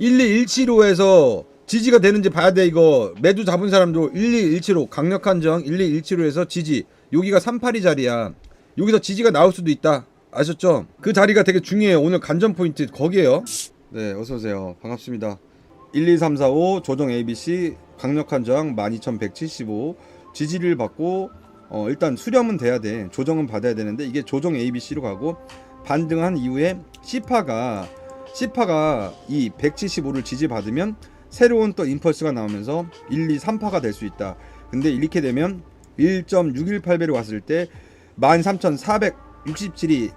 12175에서 지지가 되는지 봐야 돼 이거. 매도 잡은 사람도 12175 강력한 정 12175에서 지지. 여기가 38이 자리야. 여기서 지지가 나올 수도 있다. 아셨죠? 그 자리가 되게 중요해요. 오늘 관전 포인트 거기에요. 네 어서오세요. 반갑습니다. 12345 조정 ABC 강력한 저항 12175 지지를 받고 어, 일단 수렴은 돼야 돼. 조정은 받아야 되는데 이게 조정 ABC로 가고 반등한 이후에 C파가 C파가 이 175를 지지받으면 새로운 또 임펄스가 나오면서 1, 2, 3파가 될 수 있다 근데 이렇게 되면 1.618배로 왔을 때 13,467이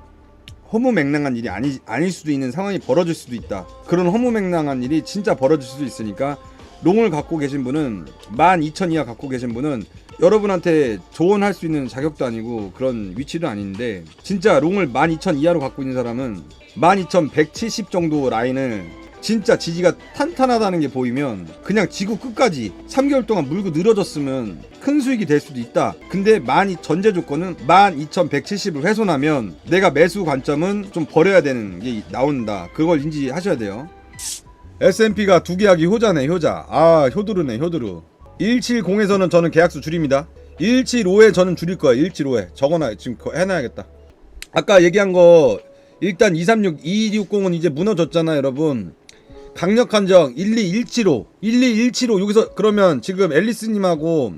허무맹랑한 일이 아니, 아닐 수도 있는 상황이 벌어질 수도 있다. 그런 허무맹랑한 일이 진짜 벌어질 수도 있으니까 롱을 갖고 계신 분은 12,000 이하 갖고 계신 분은 여러분한테 조언할 수 있는 자격도 아니고 그런 위치도 아닌데 진짜 롱을 12,000 이하로 갖고 있는 사람은 12,170 정도 라인을 진짜 지지가 탄탄하다는 게 보이면 그냥 지구 끝까지 3개월 동안 물고 늘어졌으면 큰 수익이 될 수도 있다. 근데 만이 전제 조건은 12,170을 훼손하면 내가 매수 관점은 좀 버려야 되는 게 나온다. 그걸 인지하셔야 돼요. S&P가 두 계약이 효자네 효자. 아 효도르네 효도르. 170에서는 저는 계약수 줄입니다. 175에 저는 줄일 거예요. 175에 적어놔 지금 해놔야겠다. 아까 얘기한 거 일단 236, 2260은 이제 무너졌잖아 여러분. 강력 한 정 12175, 12175 여기서 그러면 지금 앨리스님하고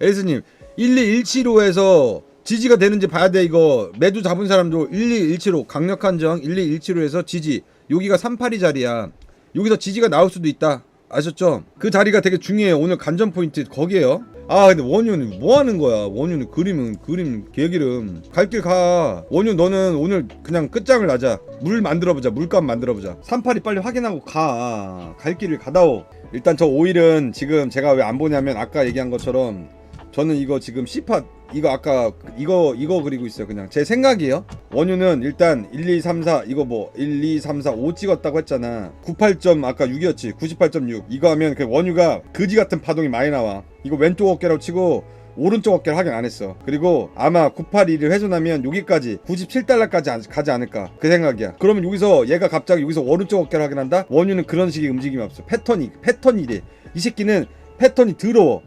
앨리스님 12175에서 지지가 되는지 봐야 돼 이거 매도 잡은 사람도 12175 강력 한 정 12175에서 지지 여기가 38이 자리야 여기서 지지가 나올 수도 있다 아셨죠? 그 자리가 되게 중요해요. 오늘 관전 포인트 거기에요. 아 근데 원유는 뭐 하는 거야? 원유는 그림은 그림 개기름. 갈 길 가. 원유 너는 오늘 그냥 끝장을 나자. 물 만들어 보자. 물감 만들어 보자. 38이 빨리 확인하고 가 갈 길을 가다오. 일단 저 오일은 지금 제가 왜 안 보냐면 아까 얘기한 것처럼 저는 이거 지금 C팟 이거 아까 이거 이거 그리고 있어요 그냥. 제 생각이에요. 원유는 일단 1 2 3 4 이거 뭐 1 2 3 4 5 찍었다고 했잖아. 98점 아까 6이었지. 98.6 이거 하면 그 원유가 그지 같은 파동이 많이 나와. 이거 왼쪽 어깨라고 치고 오른쪽 어깨를 확인 안 했어. 그리고 아마 981을 훼손하면 여기까지 97달러까지 가지 않을까. 그 생각이야. 그러면 여기서 얘가 갑자기 여기서 오른쪽 어깨를 확인한다? 원유는 그런 식의 움직임이 없어. 패턴이 패턴이 이래. 이 새끼는 패턴이 더러워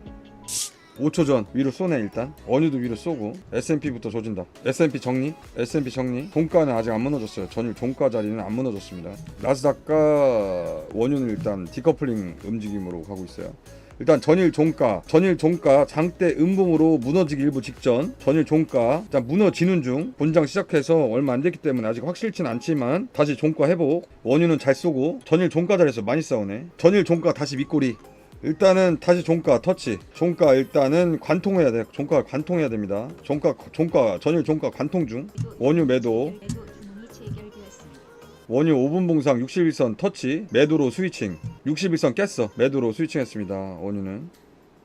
5초 전 위로 쏘네 일단. 원유도 위로 쏘고. S&P부터 조진다. S&P 정리? S&P 정리? 종가는 아직 안 무너졌어요. 전일 종가 자리는 안 무너졌습니다. 나스닥과 원유는 일단 디커플링 움직임으로 가고 있어요. 일단 전일 종가 전일 종가 장대 음봉으로 무너지기 일부 직전 전일 종가 일단 무너지는 중 본장 시작해서 얼마 안 됐기 때문에 아직 확실치는 않지만 다시 종가 회복 원유는 잘 쏘고 전일 종가 자리에서 많이 싸우네. 전일 종가 다시 밑꼬리 일단은 다시 종가 터치. 종가 일단은 관통해야 돼. 종가 관통해야 됩니다. 종가 종가 전일 종가 관통 중. 원유 매도. 원유 5분 봉상 61선 터치. 매도로 스위칭. 61선 깼어. 매도로 스위칭 했습니다. 원유는